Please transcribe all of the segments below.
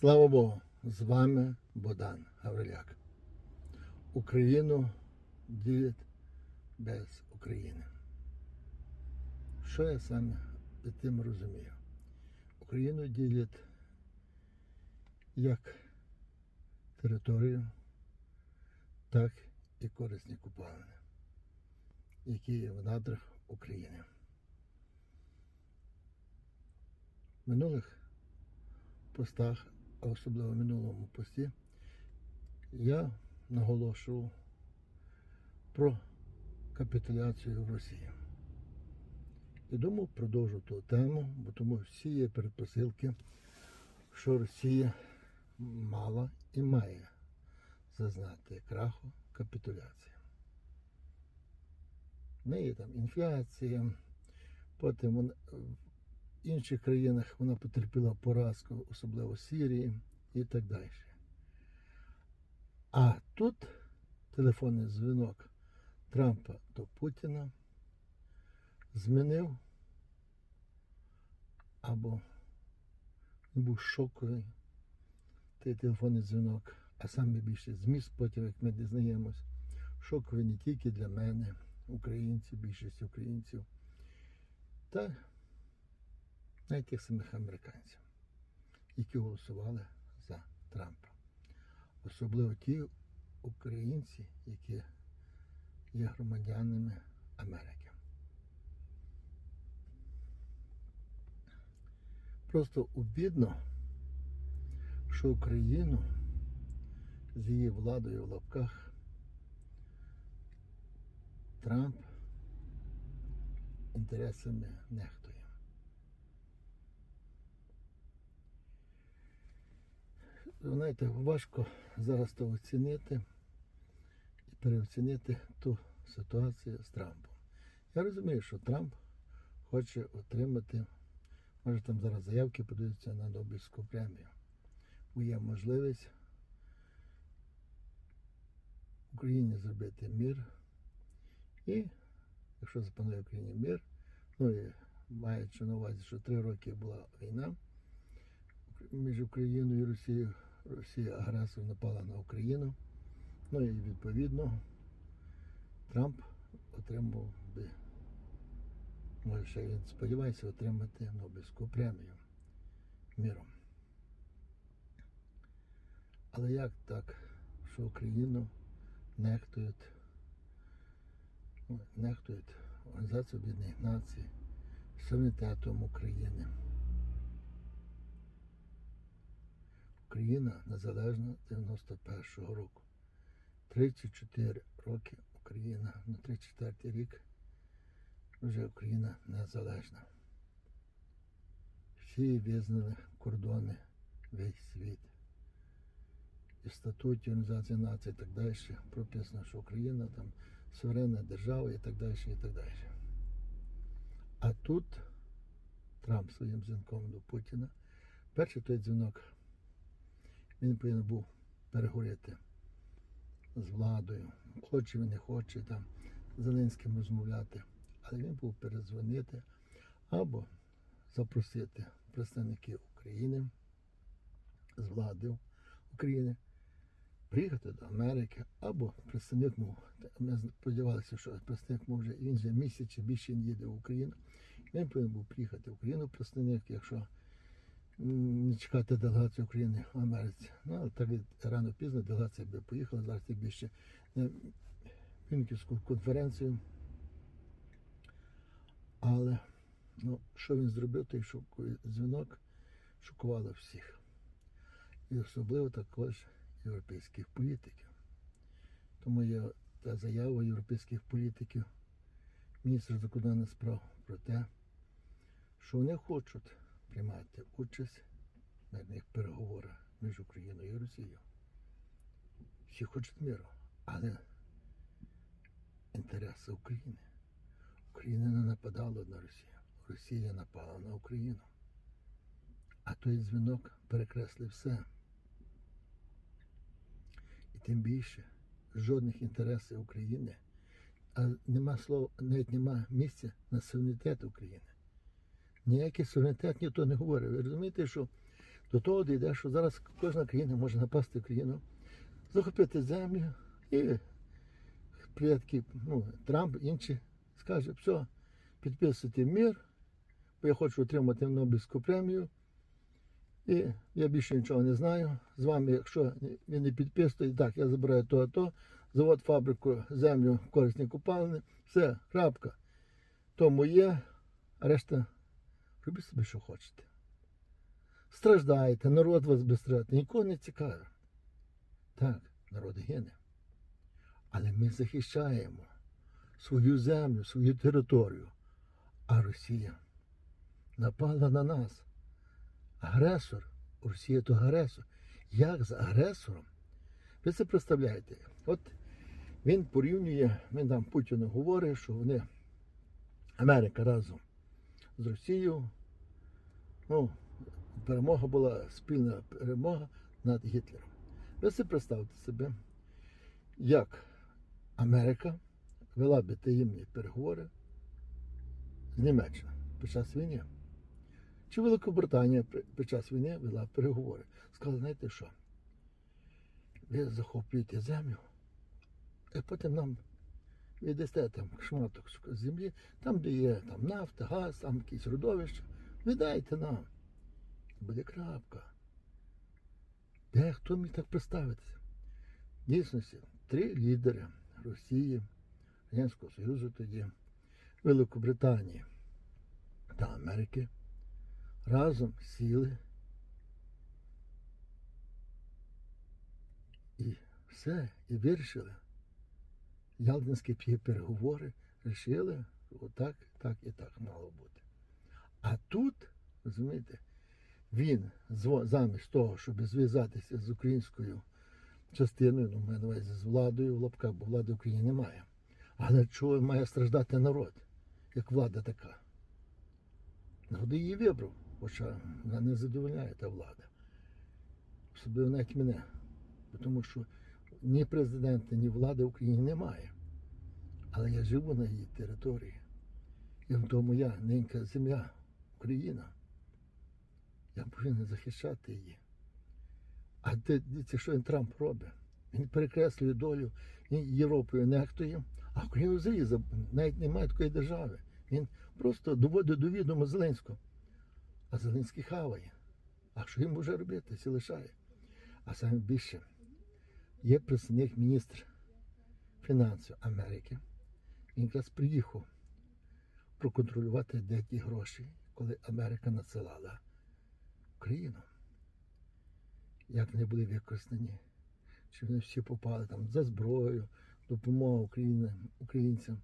Слава Богу, з вами Богдан Гавриляк. Україну ділять без України. Що я саме під тим розумію? Україну ділять як територію, так і корисні купалини, які є в надрах України. Минулих постах, особливо в минулому пості, я наголошував про капітуляцію в Росії. І думав, продовжу ту тему, бо тому всі є передпосилки, що Росія мала і має зазнати краху капітуляції. В неї там інфляція, потім інших країнах вона потерпіла поразку, особливо в Сирії і так далі. А тут телефонний дзвінок Трампа до Путіна змінив або був шоковий той телефонний дзвінок, а саме більше зміст потім, як ми дізнаємось, шоковий не тільки для мене, українців, більшість українців, та навіть тих самих американців, які голосували за Трампа. Особливо ті українці, які є громадянами Америки. Просто обідно, що Україну з її владою в лапках Трамп інтересами нехтує. Ви знаєте, важко зараз то оцінити і переоцінити ту ситуацію з Трампом. Я розумію, що Трамп хоче отримати, може там зараз заявки подаються на Нобелівську премію. Бо є можливість Україні зробити мір. І якщо запанує Україні мір, ну і маючи на увазі, що три роки була війна між Україною і Росією, Росія агресор напала на Україну. Ну і відповідно Трамп отримав би, може ще він сподівається отримати Нобелівську премію міром. Але як так, що Україну нехтують, ну, нехтують Організацію Об'єднаних Націй, суверенітетом України. Україна незалежна 91-го року. 34 роки Україна, на 34 рік вже Україна незалежна. Всі визнали кордони весь світ. І в статуті Організації націй і так далі прописано, що Україна там суверенна держава і так далі, і так далі. А тут Трамп своїм дзвінком до Путіна. Перший той дзвінок він повинен був переговорити з владою. Хоче він не хоче там з Зеленським розмовляти. Але він був перезвонити або запросити представників України з влади України приїхати до Америки, або представник мов. Ми сподівалися, що представник мов вже він вже місяць більше не їде в Україну. Він повинен був приїхати в Україну, представник, якщо чекати делегацію України в Америці. Ну, але так рано пізно делегація би поїхала, зараз тим більше на Мюнхенську конференцію. Але ну, що він зробив, той шоковий дзвінок шокувало всіх. І особливо також європейських політиків. Тому є та заява європейських політиків, міністра закордонних справ про те, що вони хочуть приймати участь в мирних переговорах між Україною і Росією. Всі хочуть миру, але інтереси України. Україна не нападала на Росію. Росія напала на Україну. А той дзвінок перекреслив все. І тим більше жодних інтересів України, а нема слова, навіть нема місця на суверенітет України. Ніякий суверенітет ніхто не говорить. Ви розумієте, що до того дійде, що зараз кожна країна може напасти країну, захопити землю і предки, ну, Трамп, інші, скаже, все, підписуйте мир, бо я хочу отримати Нобелівську премію. І я більше нічого не знаю. З вами, якщо ви не підписуєте, так, я забираю то, то, завод, фабрику, землю, корисні купалини, все, крапка. То моє, а решта робіть собі, що хочете. Страждаєте, народ вас безстрадний, нікого не цікавить. Так, народ гине. Але ми захищаємо свою землю, свою територію. А Росія напала на нас. Агресор. Росія то агресор. Як з агресором? Ви це представляєте? От він порівнює, він там Путіну говорить, що вони Америка разом з Росією. Ну, перемога була спільна перемога над Гітлером. Ви це представте себе, як Америка вела би таємні переговори з Німеччиною під час війни. Чи Великобританія під час війни вела переговори? Сказали, знаєте що? Ви захоплюєте землю, і потім нам віддасте там шматок землі, там, де є там, нафта, газ, там якісь родовища. Віддайте нам. Буде крапка. Де хто міг так представитися? В дійсності, три лідери Росії, Радянського Союзу тоді, Великобританії та Америки разом сіли і все, і вирішили. Ялтинські п'є переговори рішили, отак, так і так мало бути. А тут, розумієте, він замість того, щоб зв'язатися з українською частиною, ну, маю на з владою в лапках, бо влади в Україні немає. Але чого має страждати народ, як влада така? Народ її вибрав, хоча вона не задовольняє та влада. Особливо навіть мене. Тому що ні президента, ні влади в Україні немає. Але я живу на її території. І в тому я ненька земля, Україна. Я повинен захищати її. А дивіться, що він Трамп робить? Він перекреслює долю він Європою нехтує, а Україна взагалі заб- навіть немає такої держави. Він просто доводить до відома Зеленського. А Зеленський хаває. А що їм може робити? Сі лишає. А саме більше є представник міністр фінансів Америки. Він якраз приїхав проконтролювати, де ті гроші, коли Америка надсилала Україну. Як вони були використані, чи вони всі попали там за зброю, допомога Україні, українцям.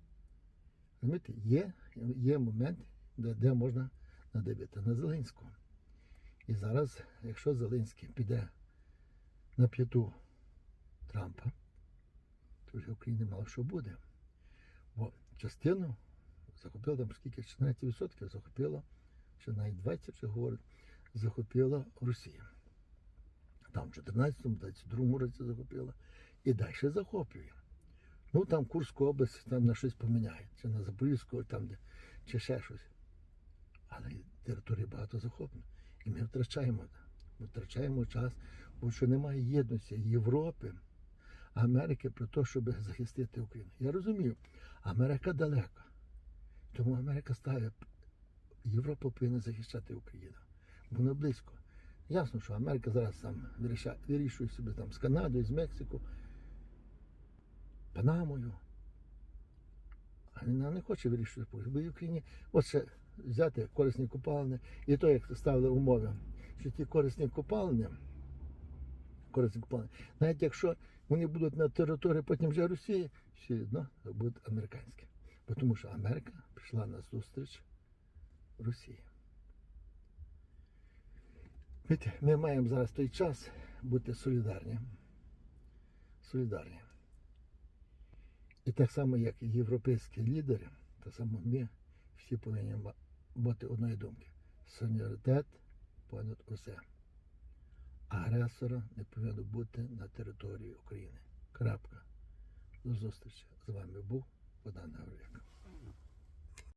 Розумієте, є, є момент, де, де можна надивити на Зеленського. І зараз, якщо Зеленський піде на п'яту Трампа, то вже Україні мало що буде. Бо частину захопила там скільки 14% захопила, чи навіть 20 вже говорять, захопила Росія. Там в 14-му, 22-му році захопила. І далі захоплює. Ну там Курську область там на щось поміняє, чи на Запорізьку, там де, чи ще щось. Але території багато захоплено. І ми втрачаємо, ми втрачаємо час, бо що немає єдності Європи, Америки про те, щоб захистити Україну. Я розумію, Америка далека. Тому Америка ставить, Європа повинна захищати Україну. Бо вона близько. Ясно, що Америка зараз там вирішає, вирішує собі там з Канадою, з Мексико, Панамою. А вона не хоче вирішувати. Бо в Україні от ще взяти корисні купалини, і то, як ставили умови, що ті корисні купалини, корисні купалини, навіть якщо вони будуть на території потім вже Росії, все одно будуть американські. Бо Тому що Америка пішла на зустріч Росії. Ми маємо зараз той час бути солідарні. Солідарні. І так само, як і європейські лідери, так само ми всі повинні бути одної думки. Солідаритет понад усе. Агресора не повинно бути на території України. Крапка. До зустрічі. З вами був Богдан Гаврик.